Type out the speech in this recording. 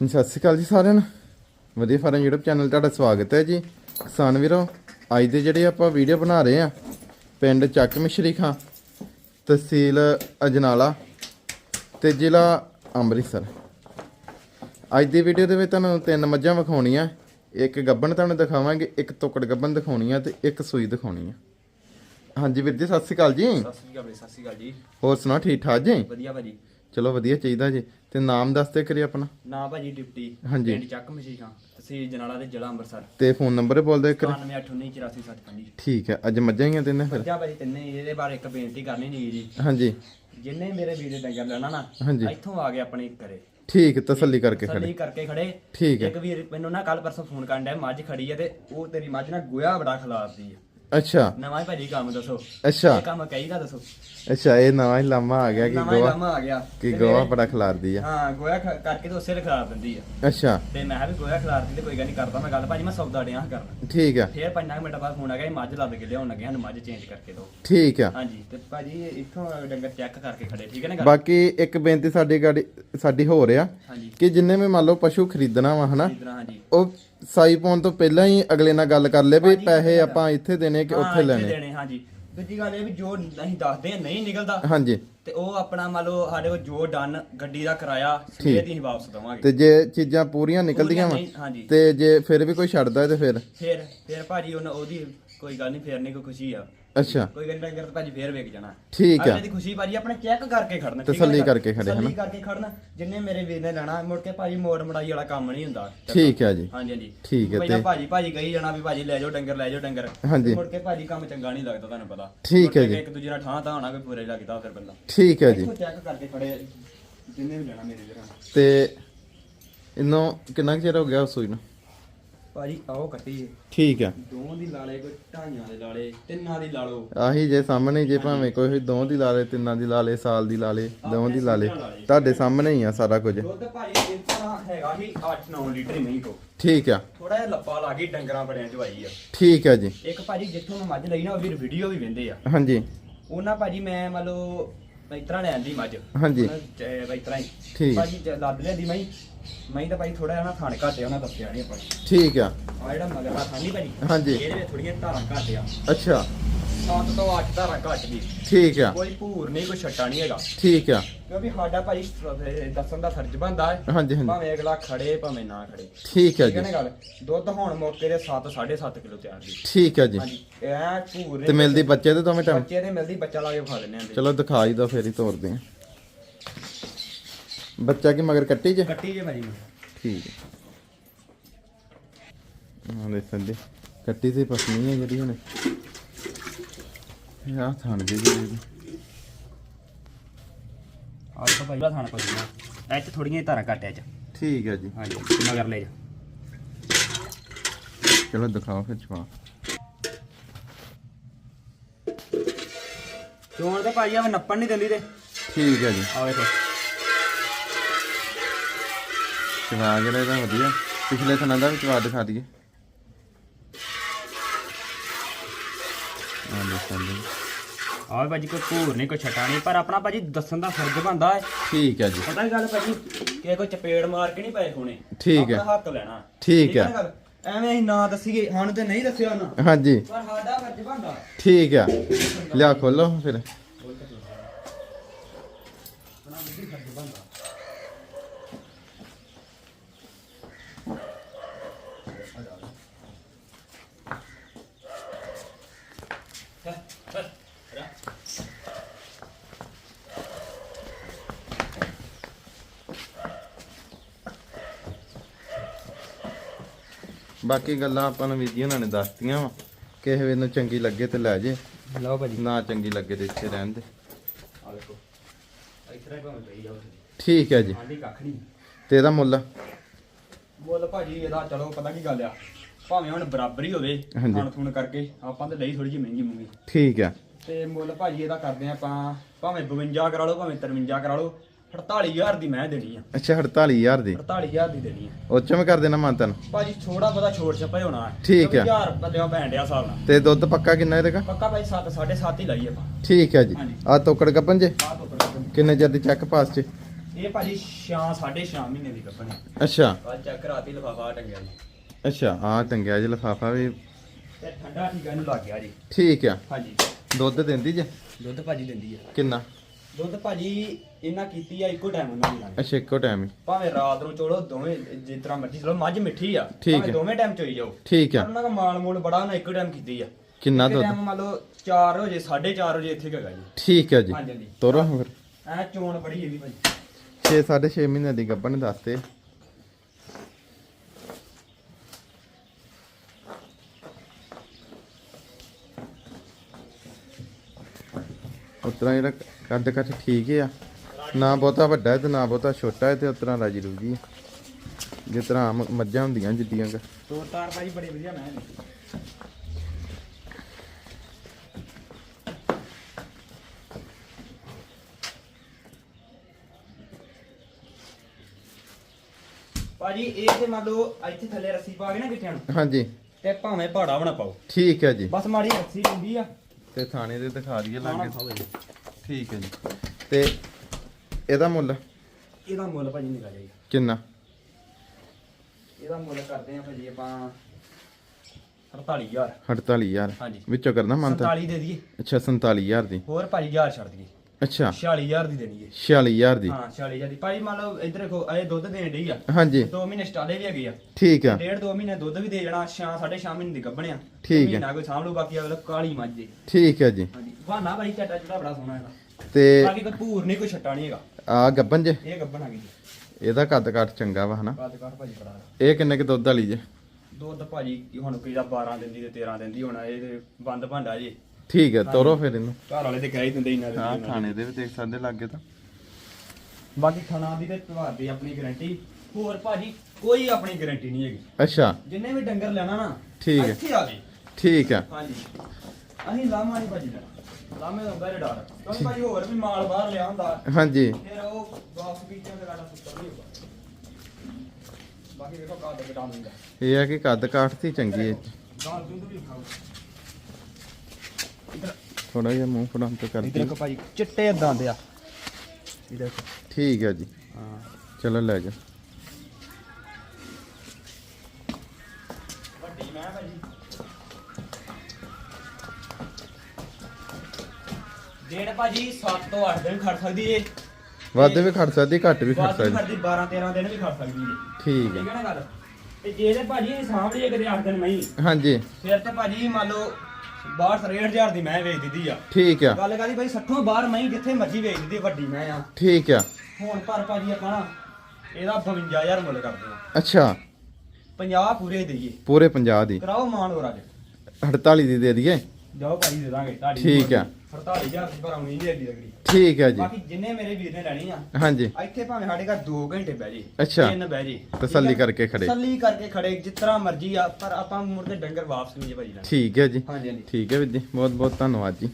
ਜੀ, ਸਤਿ ਸ਼੍ਰੀ ਅਕਾਲ ਜੀ ਸਾਰਿਆਂ ਨੂੰ। ਵਧੀਆ ਫਾਰਮ YouTube ਚੈਨਲ ਤੁਹਾਡਾ ਸਵਾਗਤ ਹੈ ਜੀ। ਕਿਸਾਨ ਵੀਰੋ ਅੱਜ ਦੇ ਜਿਹੜੇ ਆਪਾਂ ਵੀਡੀਓ ਬਣਾ ਰਹੇ ਆ ਪਿੰਡ ਚੱਕ ਮਿਸ਼ਰੀ ਖਾਂ ਤਹਿਸੀਲ ਅਜਨਾਲਾ ਤੇ ਜ਼ਿਲ੍ਹਾ ਅੰਮ੍ਰਿਤਸਰ। ਅੱਜ ਦੀ ਵੀਡੀਓ ਦੇ ਵਿੱਚ ਤੁਹਾਨੂੰ ਤਿੰਨ ਮੱਝਾਂ ਵਿਖਾਉਣੀਆਂ ਇੱਕ ਗੱਬਣ ਤੁਹਾਨੂੰ ਦਿਖਾਵਾਂਗੇ ਇੱਕ ਤੋਕੜ ਗੱਬਣ ਦਿਖਾਉਣੀ ਆ ਤੇ ਇੱਕ ਸੂਈ ਦਿਖਾਉਣੀ ਆ। ਹਾਂਜੀ ਵੀਰ ਜੀ ਸਤਿ ਸ਼੍ਰੀ ਅਕਾਲ ਜੀ। ਸਤਿ ਸ੍ਰੀ ਅਕਾਲ ਬਈ, ਸਤਿ ਸ੍ਰੀ ਅਕਾਲ ਜੀ। ਹੋਰ ਸੁਣਾਓ ਠੀਕ ਠਾਕ ਜੀ? ਵਧੀਆ ਭਾਜੀ। ਚਲੋ ਵਧੀਆ ਚਾਹੀਦਾ ਜੀ। ਤੇ ਨਾਮ ਦੱਸਦੇ ਕਰੀ ਆਪਣਾ। ਨਾ ਭਾਜੀ ਡਿਪਟੀ ਹਾਂਜੀ। ਪਿੰਡ ਚੱਕ ਮਸ਼ੀਖਾਂ ਤਹਿਸੀਲ ਜਨਾਲਾ ਤੇ ਜ਼ਿਲ੍ਹਾ ਅੰਮ੍ਰਿਤਸਰ। ਤੇ ਫੋਨ ਨੰਬਰ ਬੋਲਦੇ ਕਰੀ 98898475 ਠੀਕ ਹੈ ਅੱਜ ਮੱਝਾਂ ਹੀ ਆ ਤਿੰਨੇ ਫਿਰ? ਬੱਜਾ ਭਾਜੀ ਤਿੰਨੇ ਇਹਦੇ ਬਾਰੇ ਇੱਕ ਬੇਨਤੀ ਕਰਨੀ ਨਹੀਂ ਜੀ। ਹਾਂਜੀ। ਜਿੰਨੇ ਮੇਰੇ ਵੀਰ ਦੇ ਡੰਗਰ ਲੈਣਾ ਨਾ ਹਾਂਜੀ। ਇੱਥੋਂ ਆ ਕੇ ਆਪਣੇ ਘਰੇ। ਠੀਕ ਤਸੱਲੀ ਕਰਕੇ ਸੱਲੀ ਖੜੇ ਕਰਕੇ ਖੜੇ। ਠੀਕ ਹੈ। ਇੱਕ ਵੀਰ ਮੈਨੂੰ ਨਾ ਕੱਲ ਪਰਸੋਂ ਫੋਨ ਕਰਨ ਡਿਆ ਮੱਝ ਖੜੀ ਆ ਤੇ ਉਹ ਤੇਰੀ ਮੱਝ ਨਾ ਗੋਇਆ ਬੜਾ ਖਿਲਾਰਦੀ ਆ ਅੱਛਾ। ਨਵਾਂ ਹੀ ਭਾਜੀ ਕੰਮ ਦੱਸੋ। ਅੱਛਾ। ਇਹ ਕੰਮ ਕਹੀਦਾ ਦੱਸੋ। ਅੱਛਾ ਇਹ ਨਵਾਂ ਹੀ ਲਾਮਾ ਆ ਗਿਆ ਕਿ ਨਵਾਂ ਹੀ ਗੋਆ ਕੰਮ ਆ ਗਿਆ। ਕਿ ਤੇ ਗੋਆ ਬੜਾ ਖਿਲਾਰਦੀ ਆ। ਹਾਂ ਗੋਇਆ ਖ- ਕਰਕੇ ਤੇ ਉਸੇ ਖਿਲਾਰ ਦਿੰਦੀ ਆ। ਅੱਛਾ। ਤੇ ਮੈਂ ਕਿਹਾ ਵੀ ਗੋਇਆ ਖਿਲਾਰਦੀ ਤੇ ਕੋਈ ਗੱਲ ਨਹੀਂ ਕਰਦਾ ਮੈਂ ਗੱਲ। ਭਾਜੀ ਮੈਂ ਸੌਦਾ ਡਿਆ ਕਰਨ। ਠੀਕ ਆ। ਫੇਰ ਪੰਜਾਂ ਕੁ ਮਿੰਟਾਂ ਬਾਅਦ ਫੋਨ ਆ ਗਿਆ ਮੱਝ ਲੱਦ ਕੇ ਲਿਆਉਣ ਲੱਗੇ ਸਾਨੂੰ ਮੱਝ ਚੇਂਜ ਕਰਕੇ ਦਿਓ ਠੀਕ ਆ। ਹਾਂਜੀ ਤੇ ਭਾਜੀ ਇੱਥੋਂ ਡੰਗਰ ਚੈੱਕ ਕਰਕੇ ਖੜੇ ਠੀਕ ਹੈ ਨਾ ਗੱਲ? ਬਾਕੀ ਇੱਕ ਬੇਨਤੀ ਸਾਡੀ ਗਾੜੀ ਸਾਡੀ ਹੋ ਰਿਹਾ ਹਾਂਜੀ। ਕਿ ਜਿੰਨੇ ਵੀ ਮੰਨ ਲਓ ਪਸ਼ੂ ਖਰੀਦਣਾ ਵਾ ਹਨਾ ਇਸ ਤਰ੍ਹਾਂ ਹਾਂਜੀ। ਉਹ ਸਾਈ ਪਾਉਣ ਤੋਂ ਪਹਿਲਾਂ ਹੀ ਅਗਲੇ ਨਾਲ ਗੱਲ ਕਰ ਲੈ ਵੀ ਪੈਸੇ ਆਪਾਂ ਇੱਥੇ ਦੇਣੇ ਕਿ ਹਾਂ, ਉੱਥੇ ਲੈਣੇ। ਦੇਣੇ ਹਾਂਜੀ। ਦੂਜੀ ਗੱਲ ਇਹ ਵੀ ਜੋ ਅਸੀਂ ਦੱਸਦੇ ਨਹੀਂ ਨਿਕਲਦਾ। ਹਾਂਜੀ। ਤੇ ਉਹ ਆਪਣਾ ਮੰਨ ਲਓ ਸਾਡੇ ਕੋਲ ਜੋ ਡਨ ਗੱਡੀ ਦਾ ਕਿਰਾਇਆ ਸਵੇਰ ਦੀ ਅਸੀਂ ਵਾਪਸ ਦਵਾਂਗੇ। ਤੇ ਜੇ ਚੀਜ਼ਾਂ ਪੂਰੀਆਂ ਨਿਕਲਦੀਆਂ ਵਾ ਨਹੀਂ, ਹਾਂਜੀ। ਤੇ ਜੇ ਫਿਰ ਵੀ ਕੋਈ ਛੱਡਦਾ ਤੇ ਫਿਰ? ਫੇਰ ਫੇਰ ਭਾਜੀ ਉਹਨਾਂ ਉਹਦੀ ਕੋਈ ਗੱਲ ਨਹੀਂ ਫੇਰ ਨਹੀਂ ਕੋਈ ਖੁਸ਼ੀ ਆ। ਅੱਛਾ। ਕੋਈ ਗੱਲ ਨਹੀਂ ਡੰਗਰ ਤਾਂ ਭਾਜੀ ਫੇਰ ਵੇਚ ਜਾਣਾ। ਠੀਕ ਆ। ਅਗਲੇ ਦੀ ਖੁਸ਼ੀ ਭਾਜੀ ਆਪਣੇ ਚੈੱਕ ਕਰਕੇ ਖੜਨਾ ਠੀਕ ਤਸੱਲੀ? ਕਰਕੇ ਖੜੇ, ਤਸੱਲੀ ਹਨਾ? ਕਰਕੇ ਖੜਨਾ ਜਿੰਨੇ ਮੇਰੇ ਵੀਰ ਨੇ ਲੈਣਾ ਮੁੜ ਕੇ ਭਾਜੀ ਮੋੜ ਮੜਾਈ ਵਾਲਾ ਕੰਮ ਨਹੀਂ ਹੁੰਦਾ। ਠੀਕ ਹੈ ਜੀ। ਹਾਂਜੀ ਹਾਂਜੀ। ਠੀਕ ਹੈ ਪਹਿਲਾਂ ਤੇ- ਭਾਜੀ ਭਾਜੀ ਕਹੀ ਜਾਣਾ ਵੀ ਭਾਜੀ ਲੈ ਜਾਓ ਡੰਗਰ ਲੈ ਜਾਓ ਡੰਗਰ। ਹਾਂਜੀ। ਮੁੜ ਕੇ ਭਾਜੀ ਕੰਮ ਚੰਗਾ ਨਹੀਂ ਲੱਗਦਾ ਤੁਹਾਨੂੰ ਪਤਾ। ਠੀਕ ਹੈ ਮੁੜ ਕੇ ਜੀ। ਇੱਕ ਦੂਜੇ ਨਾਲ ਠਾਂ ਤਾਂ ਹੋਣਾ ਕੋਈ ਪੂਰੇ ਲੱਗਦਾ ਫਿਰ ਬੰਦਾ। ਠੀਕ ਹੈ ਜੀ। ਇੱਥੋਂ ਚੈੱਕ ਕਰਕੇ ਖੜੇ ਜਿੰਨੇ ਵੀ ਲੈਣਾ ਮੇਰੇ ਵੀਰਾਂ ਤੇ ਇਹਨੂੰ ਕਿੰਨਾ ਕੁ ਚਿਰ ਹੋ ਗਿਆ ਸੂਈ ਨੂੰ? ਭਾਜੀ ਆਓ ਕੱਟੀ ਠੀਕ ਆ। ਦੋ ਦੀ ਲਾਲੇ ਕੋਈ ਢਾਈਆਂ ਦੇ ਲਾਲੇ ਤਿੰਨਾਂ ਦੀ ਲਾ ਲਓ। ਆਹੀ ਜੇ ਸਾਹਮਣੇ ਜੇ ਭਾਵੇਂ ਕੋਈ ਦੋ ਦੀ ਲਾ ਲੇ ਤਿੰਨਾਂ ਦੀ ਲਾ ਲੇ ਸਾਲ ਦੀ ਲਾ ਲੇ ਦੋ ਦੀ ਲਾ ਲੇ ਤੁਹਾਡੇ ਸਾਹਮਣੇ ਹੀ ਆ ਸਾਰਾ ਕੁਝ। ਦੁੱਧ ਭਾਜੀ ਇੰਨਾ ਹੈਗਾ ਹੀ 8-9 ਲੀਟਰ ਹੀ ਨਹੀਂ ਕੋ ਠੀਕ ਆ। ਥੋੜਾ ਜਿਹਾ ਲੱਪਾ ਲਾ ਕੇ ਡੰਗਰਾਂ ਬੜਿਆਂ ਚ ਆਈ ਆ। ਠੀਕ ਆ ਜੀ। ਇੱਕ ਭਾਜੀ ਜਿੱਥੋਂ ਮੈਂ ਮੱਝ ਲਈ ਨਾ ਉਹ ਵੀ ਵੀਡੀਓ ਵੀ ਵਿੰਦੇ ਆ। ਹਾਂਜੀ। ਉਹਨਾਂ ਭਾਜੀ ਮੈਂ ਮੰਨ ਲਓ ਇਤਰਾ ਲੈਣ ਦੀ ਮੱਝ ਹਾਂਜੀ। ਇਤਰਾ ਹੀ ਠੀਕ। ਭਾਜੀ ਲੱਦ ਲਿਆਂਦੀ ਮੈਂ ਮੈਂ ਤਾਂ ਭਾਈ ਥੋੜਾ ਨਾ ਥਾਣ ਘਾਟਿਆ ਉਹਨਾਂ ਦੱਸਿਆ ਨਹੀਂ ਆਪਾਂ ਠੀਕ ਆ ਆ ਜਿਹੜਾ ਮਗਰਲਾ ਥਾਂ ਨਹੀਂ ਭਾਜੀ ਹਾਂਜੀ। ਇਹਦੇ ਵਿੱਚ ਥੋੜੀਆਂ ਧਾਰਾਂ ਘੱਟ ਆ ਅੱਛਾ 7 ਤੋਂ 8 ਧਾਰਾਂ ਘੱਟ ਦੀ। ਠੀਕ ਆ। ਕੋਈ ਭੂਰ ਨਹੀਂ ਕੋਈ ਛੱਟਾ ਨਹੀਂ ਹੈਗਾ। ਠੀਕ ਆ। ਕਿਉਂਕਿ ਸਾਡਾ ਭਾਈ ਸ- ਦੱਸਣ ਦਾ ਫਰਜ਼ ਬਣਦਾ ਹੈ। ਹਾਂਜੀ ਹਾਂਜੀ। ਭਾਵੇਂ ਅਗਲਾ ਖੜੇ ਭਾਵੇਂ ਨਾ ਖੜੇ। ਠੀਕ ਆ ਠੀਕ ਹੈ ਜੀ। ਨਾ ਗੱਲ? ਦੁੱਧ ਹੁਣ ਮੌਕੇ ਦੇ 7 7.5 ਕਿਲੋ ਤਿਆਰ ਦੀ ਠੀਕ ਆ ਜੀ। ਹਾਂਜੀ। ਇਹ ਭੂਰ ਤੇ ਮਿਲਦੀ ਬੱਚੇ ਤੇ ਦੋਵੇਂ ਟਾਈਮ? ਬੱਚੇ ਦੇ ਮਿਲਦੀ ਬੱਚਾ ਲਾ ਕੇ ਖਾ ਦਿੰਦੇ ਆਂ ਚਲੋ ਦਿਖਾ ਹੀ ਦੋ ਫੇਰ ਹੀ ਤੋਰਦੇ ਆ। ਬੱਚਾ ਕੀ ਮਗਰ ਕੱਟੀ ਜੇ? ਕੱਟੀ ਜੇ ਭਾਜੀ। ਠੀਕ ਹੈ ਹਾਂ ਦੇ। ਸੰਦੇ ਕੱਟੀ ਤੇ ਪਸਣੀ ਹੈ ਜਿਹੜੀ ਹੁਣ। ਯਾ ਥਣ ਦੇ ਜੀ ਆਹ ਤਾਂ ਭਾਈ ਥਾਣਾ ਪਈਆਂ ਇਹ ਚ ਥੋੜੀਆਂ ਧਾਰਾਂ ਘੱਟ ਐ ਚ। ਠੀਕ ਹੈ ਜੀ। ਹਾਂਜੀ ਮਗਰ ਲੈ ਜਾ। ਚਲੋ ਦਿਖਾਓ ਫਿਰ ਚਵਾ ਚੋਣ ਤੇ ਭਾਜੀ ਆ ਨੱਪਣ ਨਹੀਂ ਦਿੰਦੀ ਤੇ। ਠੀਕ ਹੈ ਜੀ। ਆ ਵੇਖੋ। ਚਵਾ ਜਿਹੜਾ ਇਹਦਾ ਵਧੀਆ। ਪਿਛਲੇ ਥਣਾਂ ਦਾ ਵੀ ਚਵਾ ਦਿਖਾ ਦਈਏ। ਹਾਂ ਸੰਦੇ ਆਹ ਭਾਜੀ ਕੋਈ ਭੂਰ ਨਹੀਂ ਕੋਈ ਛਟਾ ਨਹੀਂ ਪਰ ਆਪਣਾ ਭਾਜੀ ਦੱਸਣ ਦਾ ਫਰਜ਼ ਬਣਦਾ ਹੈ। ਠੀਕ ਹੈ ਜੀ। ਪਤਾ ਕੀ ਗੱਲ ਭਾਜੀ? ਕਿ ਕੋਈ ਚਪੇੜ ਮਾਰ ਕੇ ਨਹੀਂ ਪਏ ਹੋਣੇ ਠੀਕ ਹੈ। ਆਪਣਾ ਹੱਕ ਲੈਣਾ। ਠੀਕ ਹੈ। ਨਾ ਗੱਲ? ਐਵੇਂ ਅਸੀਂ ਨਾ ਦੱਸੀਏ ਸਾਨੂੰ ਤੇ ਨਹੀਂ ਦੱਸਿਆ ਨਾ। ਹਾਂਜੀ। ਪਰ ਸਾਡਾ ਫਰਜ਼ ਬਣਦਾ। ਠੀਕ ਆ ਲਿਆ ਖੋਲੋ ਫਿਰ। ਬਾਕੀ ਗੱਲਾਂ ਆਪਾਂ ਨੂੰ ਵੀਰ ਜੀ ਉਹਨਾਂ ਨੇ ਦੱਸਤੀਆਂ ਵਾ। ਕਿਸੇ ਵੇਲੇ ਨੂੰ ਚੰਗੀ ਲੱਗੇ ਤੇ ਲੈ ਜੇ। ਲਓ ਭਾਜੀ। ਨਾ ਚੰਗੀ ਲੱਗੇ ਤੇ ਇੱਥੇ ਰਹਿਣ ਦੇ। ਆ ਵੇਖੋ ਇਤਰਾ ਹੀ ਭਾਵੇਂ ਪਈ ਜਾਓ ਠੀਕ ਹੈ ਜੀ। ਆਂਦੀ ਕੱਖ ਨਹੀਂ। ਤੇ ਇਹਦਾ ਮੁੱਲ? ਮੁੱਲ ਭਾਜੀ ਇਹਦਾ ਚਲੋ ਪਤਾ ਕੀ ਗੱਲ ਆ। ਭਾਵੇਂ ਹੁਣ ਬਰਾਬਰੀ ਹੋਵੇ ਹਾਂਜੀ। ਖਾਣ ਖੂਣ ਕਰਕੇ ਆਪਾਂ ਤੇ ਲਈ ਥੋੜੀ ਜਿਹੀ ਮਹਿੰਗੀ ਮੂੰਗੀ। ਠੀਕ ਆ ਤੇ ਮੁੱਲ ਭਾਜੀ ਇਹਦਾ ਕਰਦੇ ਆਪਾਂ ਭਾਵੇਂ 52 ਕਰਾ ਲਓ ਭਾਵੇਂ 53 ਕਰਾ ਲਓ। 48000 ਦੀ ਮੈਂ ਦੇਣੀ ਆ। ਅੱਛਾ 48000 ਦੀ। 48000 ਦੀ ਦੇਣੀ ਆ। ਉਹ ਚ ਮੈਂ ਕਰ ਦੇਣਾ ਮੰਤਨ ਭਾਜੀ ਥੋੜਾ ਬਹੁਤਾ ਛੋਟ ਛੱਪਾ ਹੋਣਾ ਠੀਕ ਆ। 1000 ਬੰਦਿਆਂ ਬੈਂਡਿਆ ਹਿਸਾਬ ਨਾਲ। ਤੇ ਦੁੱਧ ਪੱਕਾ ਕਿੰਨਾ ਇਹਦੇ ਕਾ ਪੱਕਾ ਭਾਈ 7 7.5 ਹੀ ਲਾਈ ਆਪਾਂ। ਠੀਕ ਹੈ ਜੀ। ਆ ਤੋਕੜ ਕੱਪਨ ਜੇ? ਆਹ ਤੋਂ ਉੱਪਰ ਕਿੰਨੇ ਚਿਰ ਦੀ ਚੈੱਕ ਪਾਸ ਚ ਇਹ ਭਾਜੀ 6 6.5 ਮਹੀਨੇ ਦੀ ਕੱਪਣੀ ਅੱਛਾ। ਕੱਲ ਚੈੱਕ ਕਰਾਤੀ ਲਫਾਫਾ ਟੰਗਿਆ ਜੀ। ਅੱਛਾ ਆ ਟੰਗਿਆ ਜੀ ਲਫਾਫਾ ਵੀ। ਤੇ ਠੰਡਾ ਠੀਕਾ ਨੂੰ ਲੱਗ ਗਿਆ ਜੀ। ਠੀਕ ਆ। ਹਾਂਜੀ। ਦੁੱਧ ਦਿੰਦੀ ਜੇ? ਦੁੱਧ ਭਾਜੀ ਦਿੰਦੀ ਆ। ਕਿੰਨਾ? ਦੁੱਧ ਭਾਜੀ ਇਹਨਾਂ ਕੀਤੀ ਆ ਇੱਕੋ ਟਾਈਮ ਉਹਨਾਂ ਦੀ ਲਾਣੀ ਅੱਛਾ ਇੱਕੋ ਟਾਈਮ ਹੀ। ਭਾਵੇਂ ਰਾਤ ਨੂੰ ਚੋਲੋ ਦੋਵੇਂ ਜਿਸ ਤਰ੍ਹਾਂ ਮਰਜ਼ੀ ਚਲੋ ਮੱਝ ਮਿੱਠੀ ਆ। ਠੀਕ ਭਾਵੇਂ ਹੈ। ਦੋਵੇਂ ਟਾਈਮ ਚੋਈ ਜਾਓ। ਠੀਕ ਪਰ ਆ ਉਹਨਾਂ ਦਾ ਮਾਲ ਮੂਲ ਬੜਾ ਉਹਨਾਂ ਇੱਕੋ ਟਾਈਮ ਕੀਤੀ ਆ। ਕਿੰਨਾ ਦੁੱਧ? ਮੰਨ ਲਓ 4 ਵਜੇ 4:30 ਵਜੇ ਇੱਥੇ ਹੈਗਾ ਜੀ। ਠੀਕ ਆ ਜੀ। ਹਾਂਜੀ ਹਾਂਜੀ। ਤੋਰੋ ਫਿਰ। ਐ ਚੋਣ ਬੜੀ ਇਹਦੀ ਭਾਜੀ। 6 6.5 ਮਹੀਨੇ ਦੀ ਗੱਭਣ ਦੱਸਤੇ ਉਤਰਾ ਜਿਹੜਾ ਕੱਦ ਕੱਟ ਠੀਕ ਆ। ਨਾ ਬਹੁਤਾ ਵੱਡਾ ਤੇ ਨਾ ਬਹੁਤਾ ਛੋਟਾ ਹੈ ਤੇ ਉਤਰਾ ਰਾਜੀ ਰੂਜੀ। ਜਿਸ ਤਰ੍ਹਾਂ ਆਮ ਮੱਝਾਂ ਹੁੰਦੀਆਂ ਜਿੱਦੀਆਂ ਕੁ। ਤੋਰ ਤਾਰ ਭਾਜੀ ਬੜੀ ਵਧੀਆ ਮੈਂ। ਭਾਜੀ ਇਹ ਤੇ ਮੰਨ ਲਓ ਇੱਥੇ ਥੱਲੇ ਰੱਸੀ ਪਾ ਕੇ ਨਾ ਕਿੱਥੇ ਨੂੰ। ਹਾਂਜੀ। ਤੇ ਭਾਵੇਂ ਪਹਾੜਾ ਬਣਾ ਪਾਓ। ਠੀਕ ਹੈ ਜੀ। ਬਸ ਮਾੜੀ ਰੱਸੀ ਹੁੰਦੀ ਆ। ਤੇ ਥਾਣੇ ਦੇ ਦਿਖਾ ਦਈਏ ਲਾਗੇ। ਠੀਕ ਹੈ ਜੀ। ਤੇ ਇਹਦਾ ਮੁੱਲ? ਇਹਦਾ ਮੁੱਲ ਭਾਜੀ ਨਿਕਲ ਜਾਏਗਾ। ਕਿੰਨਾ? ਇਹਦਾ ਮੁੱਲ ਕਰਦੇ ਆ ਭਾਜੀ ਆਪਾਂ 48000 48000 ਹਾਂਜੀ। ਵਿੱਚੋਂ ਕਰਨਾ ਮੰਨਤਾ 47 ਦੇ ਦਈਏ। ਅੱਛਾ 47000 ਦੀ। ਹੋਰ ਭਾਜੀ 1000 ਛੱਡ ਦਈਏ। ਅੱਛਾ। 46000 ਦੀ ਦੇਣੀ ਹੈ। 46000 ਦੀ। ਹਾਂ 46000 ਦੀ। ਭਾਜੀ ਮੰਨ ਲਓ ਇੱਧਰ ਦੇਖੋ ਇਹ ਦੁੱਧ ਦੇਣ ਡਈ ਆ। ਹਾਂਜੀ। 2 ਮਹੀਨੇ ਸਟਾਲੇ ਵੀ ਹੈਗੇ ਆ। ਠੀਕ ਆ। ਡੇਢ 2 ਮਹੀਨੇ ਦੁੱਧ ਵੀ ਦੇ ਜਾਣਾ ਛਾਂ ਸਾਢੇ ਛਾਂ ਮਹੀਨੇ ਦੀ ਗੱਭਣਿਆ। ਠੀਕ ਹੈ। ਮਹੀਨਾ ਕੋਈ ਸਾਂਭ ਲੂ ਬਾਕੀ ਅਗਲਾ ਕਾਲੀ ਮੱਝ ਜੀ ਠੀਕ ਹੈ ਜੀ। ਹਾਂਜੀ। ਬਹਾਨਾ ਭਾਜੀ ਚੱਟਾ ਜਿਹੜਾ ਬੜਾ ਸੋਹਣਾ ਹੈਗਾ ਤੇ ਬਾਕੀ ਕੋਈ ਭੂਰ ਨਹੀਂ ਕੋਈ ਛੱਟਾ ਨਹੀਂ ਹੈਗਾ। ਆ ਗੱਬਨ ਜੇ? ਇਹ ਗੱਭਣ ਹੈਗੀ ਜੀ। ਇਹਦਾ ਕੱਦ ਕੱਟ ਚੰਗਾ ਵਾ ਹਨਾ? ਬਾਦ ਕਰ ਭਾਜੀ ਬੜਾ ਇਹ ਕਿੰਨੇ ਕਿ ਦੁੱਧ ਵਾਲੀ ਜੇ? ਦੁੱਧ ਭਾਜੀ ਹੁਣ ਕੋਈ ਦਾ 12 ਦਿੰਦੀ ਤੇ 13 ਦਿੰਦੀ ਹੁਣ ਇਹ ਬੰਦ ਭਾਂਡਾ ਜੀ। ਠੀਕ ਹੈ ਤੋਰੋ ਫਿਰ ਇਹਨੂੰ। ਘਰ ਵਾਲੇ ਤੇ ਕਹਿ ਹੀ ਦਿੰਦੇ ਇੰਨਾ ਆ ਦਿੰਦੇ ਇਹਨਾਂ ਥਾਣੇ ਦੇ ਵੀ ਦੇਖ ਸਕਦੇ ਲੱਗੇ ਤਾਂ। ਦੇ। ਬਾਕੀ ਖਾਣਾ ਦੀ ਤੇ ਤੁਹਾਰ ਦੀ ਆਪਣੀ ਗਾਰੰਟੀ ਹੋਰ ਭਾਜੀ ਕੋਈ ਆਪਣੀ ਗਾਰੰਟੀ ਨਹੀਂ ਹੈਗੀ। ਅੱਛਾ। ਜਿੰਨੇ ਵੀ ਡੰਗਰ ਲੈਣਾ ਨਾ ਠੀਕ ਹੈ। ਇੱਥੇ ਆ ਜੀ ਠੀਕ ਆ ਹਾਂਜੀ। ਅਸੀਂ ਲਾਮਾ ਨਹੀਂ ਭਾਜੀ ਲੈਣਾ। ਲਾਮੇ ਦਾ ਹੁੰਦਾ ਡਰ ਕਿਉਂਕਿ ਭਾਜੀ ਹੋਰ ਵੀ ਮਾਲ ਬਾਹਰ ਲਿਆ ਹੁੰਦਾ। ਹਾਂਜੀ। ਫਿਰ ਉਹ ਵਾਪਸ ਪੀਚਾਂ ਦੇ ਗਾੜਾ ਸੁੱਤਰ ਨਹੀਂ ਹੋਊਗਾ। ਬਾਕੀ ਦੇਖੋ ਕਾਦ ਦੇ ਕੰਮ ਹੁੰਦਾ ਇਹ ਆ ਕਿ ਕੱਦ ਕਾਠ ਦੀ ਚੰਗੀ ਹੈ। ਗਾਲ ਦੁੱਧ ਵੀ ਖਾਓ। ਥੋੜਾ ਜਿਹਾ ਮੂੰਹ ਫੜਾਉਣ ਤੋਂ ਇਧਰ ਕਰਦੀ ਦੇਖੋ ਭਾਜੀ ਚਿੱਟੇ ਦੰਦ ਆ। ਇਹ ਦੇਖੋ। ਠੀਕ ਹੈ ਜੀ। ਹਾਂ। ਚਲੋ ਲੈ ਜਾ ਵੱਡੀ ਮੈਂ ਭਾਜੀ ਡੇਢ ਭਾਜੀ 7 ਤੋਂ 8 ਦਿਨ ਖੜ ਸਕਦੀ ਏ। ਵੱਧ ਵੀ ਖੜ ਸਕਦੀ ਘੱਟ ਵੀ ਖੜ ਸਕਦੀ। ਖੜਦੀ 12 13 ਦਿਨ ਵੀ ਖੜ ਸਕਦੀ ਏ। ਠੀਕ ਠੀਕ ਹੈ। ਨਾ ਗੱਲ? ਤੇ ਜੇ ਤੇ ਭਾਜੀ ਇਹ ਲਈਏ ਕਦੇ 8 ਦਿਨ ਨਹੀਂ ਹਾਂਜੀ। ਫਿਰ ਤੇ ਭਾਜੀ ਮੰਨ ਲਓ 62 ਹਜ਼ਾਰ ਦੀ ਮੈਂ ਵੇਚ ਦਿੱਤੀ ਆ। ਠੀਕ ਆ। ਗੱਲ ਕਰੀ ਭਾਈ 60 ਬਾਹਰ ਮੈਂ ਜਿੱਥੇ ਮਰਜ਼ੀ ਵੇਚ ਦਿੱਤੀ ਵੱਡੀ ਮੈਂ ਆ। ਠੀਕ ਆ। ਹੁਣ ਪਰ ਭਾਜੀ ਆਪਾਂ ਨਾ ਇਹਦਾ 52000 ਮੁੱਲ ਕਰਦੇ ਆ। ਅੱਛਾ। 50 ਪੂਰੇ ਦੇਈਏ। ਪੂਰੇ 50 ਦੀ। ਕਰਾਓ ਮਾਨ ਹੋਰ ਅੱਜ। 48 ਦੀ ਦੇ ਦਈਏ। ਜਾਓ ਭਾਜੀ ਦੇ ਦਾਂਗੇ ਤੁਹਾਡੀ ਠੀਕ ਆ। 48000 ਦੀ ਨਹੀਂ ਠੀਕ ਹੈ ਜੀ। ਬਾਕੀ ਜਿੰਨੇ ਮੇਰੇ ਵੀਰ ਨੇ ਲੈਣੀ ਆ ਹਾਂਜੀ। ਇੱਥੇ ਭਾਵੇਂ ਸਾਡੇ ਘਰ 2 ਘੰਟੇ ਬਹਿ ਜੇ ਅੱਛਾ। ਤਿੰਨ ਬਹਿ ਜੇ ਤਸੱਲੀ? ਕਰਕੇ ਖੜੇ। ਤਸੱਲੀ ਕਰਕੇ ਖੜੇ ਜਿਸ ਤਰ੍ਹਾਂ ਮਰਜ਼ੀ ਆ ਪਰ ਆਪਾਂ ਮੁੜ ਕੇ ਡੰਗਰ ਵਾਪਸ ਨਹੀਂ ਜੇ ਭਾਜੀ ਲੈਣਾ। ਠੀਕ ਹੈ ਜੀ। ਹਾਂਜੀ ਹਾਂਜੀ। ਠੀਕ ਹੈ ਵੀਰ ਜੀ ਬਹੁਤ ਬਹੁਤ ਧੰਨਵਾਦ ਜੀ।